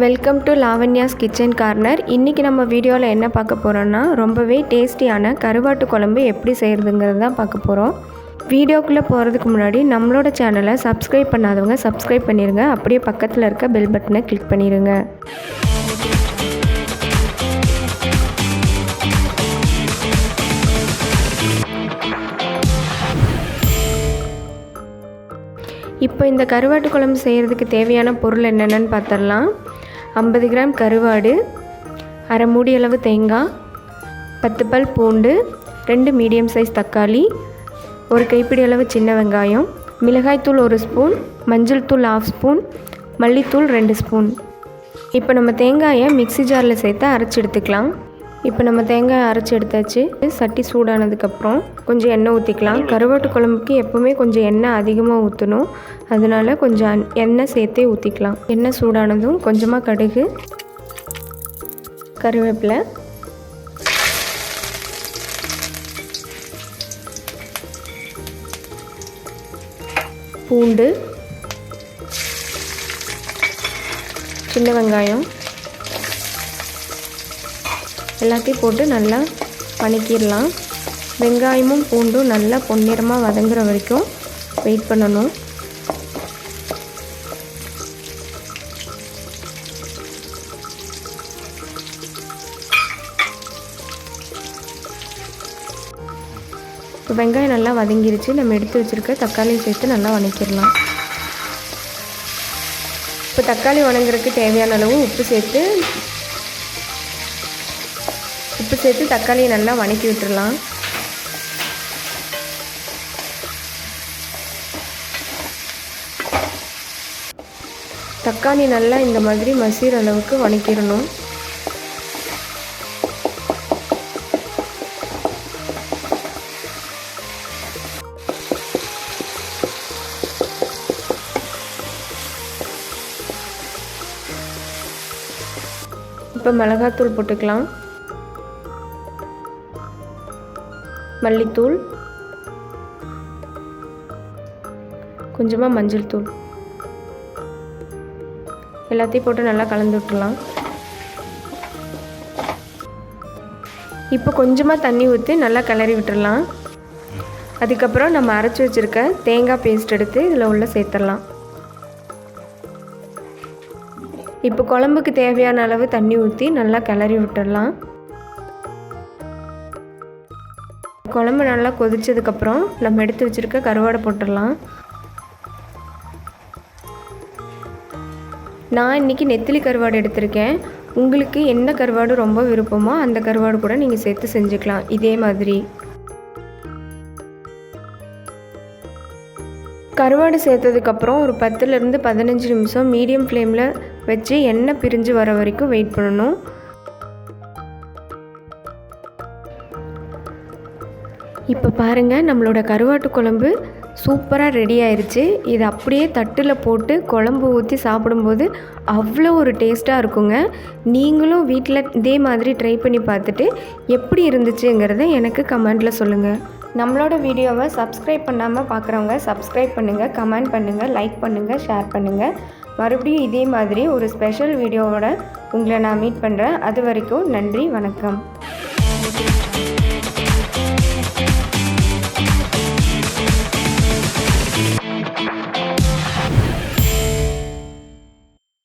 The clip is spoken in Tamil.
Welcome to Lavanya's kitchen corner இன்றைக்கி நம்ம வீடியோவில் என்ன பார்க்க போகிறோன்னா ரொம்பவே டேஸ்டியான கருவாட்டு குழம்பு எப்படி செய்கிறதுங்கிறது தான் பார்க்க போகிறோம் வீடியோக்குள்ளே போகிறதுக்கு முன்னாடி நம்மளோட சேனலை சப்ஸ்கிரைப் பண்ணாதவங்க சப்ஸ்கிரைப் பண்ணிடுங்க அப்படியே பக்கத்தில் இருக்க பெல் பட்டனை கிளிக் பண்ணிடுங்க இப்போ இந்த கருவாட்டு குழம்பு செய்கிறதுக்கு தேவையான பொருள் என்னென்னு பார்த்துடலாம். ஐம்பது கிராம் கருவாடு அரை மூடி அளவு தேங்காய் பத்து பல் பூண்டு ரெண்டு மீடியம் சைஸ் தக்காளி ஒரு கைப்பிடி அளவு சின்ன வெங்காயம் மிளகாய்த்தூள் ஒரு ஸ்பூன் மஞ்சள் தூள் ஆஃப் ஸ்பூன் மல்லித்தூள் ரெண்டு ஸ்பூன். இப்போ நம்ம தேங்காயை மிக்ஸி ஜாரில் சேர்த்து அரைச்சி எடுத்துக்கலாம். இப்போ நம்ம தேங்காய் அரைச்சி எடுத்தாச்சு. சட்டி சூடானதுக்கப்புறம் கொஞ்சம் எண்ணெய் ஊற்றிக்கலாம் கருவாட்டு குழம்புக்கு எப்போவுமே கொஞ்சம் எண்ணெய் அதிகமாக ஊற்றணும் அதனால கொஞ்சம் எண்ணெய் சேர்த்தே ஊற்றிக்கலாம் எண்ணெய் சூடானதும் கொஞ்சமாக கடுகு கருவேப்பிலை. பூண்டு. சின்ன வெங்காயம். எல்லாத்தையும் போட்டு நல்லா வணக்கிடலாம். வெங்காயமும் பூண்டும் நல்லா பொன்னிறமாக வதங்குற வரைக்கும் வெயிட் பண்ணணும். இப்போ வெங்காயம் நல்லா வதங்கிருச்சு. நம்ம எடுத்து வச்சுருக்க தக்காளி சேர்த்து நல்லா வணக்கிடலாம். இப்போ தக்காளி வணங்குறதுக்கு தேவையான அளவு உப்பு சேர்த்து சேர்த்து தக்காளியை நல்லா வணக்கி விட்டுடலாம் தக்காளி நல்லா இந்த மாதிரி மசீர் அளவுக்கு வணக்கிடணும். இப்போ மிளகாத்தூள் போட்டுக்கலாம். மல்லித்தூள். கொஞ்சமாக மஞ்சள் தூள். எல்லாத்தையும் போட்டு நல்லா கலந்து விட்டுலாம் இப்போ கொஞ்சமாக தண்ணி ஊற்றி நல்லா கிளறி விட்டுடலாம். அதுக்கப்புறம் நம்ம அரைச்சி வச்சுருக்க தேங்காய் பேஸ்ட் எடுத்து இதில் உள்ள சேர்த்துடலாம். இப்போ குழம்புக்கு தேவையான அளவு தண்ணி ஊற்றி நல்லா கிளறி விட்டுடலாம். குழம்பு நல்லா கொதித்ததுக்கப்புறம் நம்ம எடுத்து வச்சுருக்க கருவாடை போட்டுடலாம். நான் இன்றைக்கி நெத்திலி கருவாடு எடுத்திருக்கேன். உங்களுக்கு என்ன கருவாடு ரொம்ப விருப்பமோ அந்த கருவாடு கூட நீங்கள் சேர்த்து செஞ்சுக்கலாம். இதே மாதிரி. கருவாடு சேர்த்ததுக்கப்புறம் ஒரு பத்துலேருந்து பதினஞ்சு நிமிஷம் மீடியம் ஃப்ளேமில் வச்சு எண்ணெய் பிரிஞ்சு வர வரைக்கும் வெயிட் பண்ணணும். இப்போ பாருங்கள் நம்மளோட கருவாட்டு குழம்பு சூப்பராக ரெடி ஆயிடுச்சு இது அப்படியே தட்டில் போட்டு குழம்பு ஊற்றி சாப்பிடும்போது அவ்வளோ ஒரு டேஸ்ட்டாக இருக்குங்க. நீங்களும் வீட்டில் இதே மாதிரி ட்ரை பண்ணி பார்த்துட்டு எப்படி இருந்துச்சுங்கிறத எனக்கு கமெண்ட்டில் சொல்லுங்கள் நம்மளோட வீடியோவை சப்ஸ்கிரைப் பண்ணாமல் பார்க்குறவங்க சப்ஸ்கிரைப் பண்ணுங்கள் கமெண்ட் பண்ணுங்கள் லைக் பண்ணுங்கள் ஷேர் பண்ணுங்கள் மறுபடியும் இதே மாதிரி ஒரு ஸ்பெஷல் வீடியோவோட உங்களை நான் மீட் பண்ணுறேன் அது வரைக்கும் நன்றி வணக்கம்.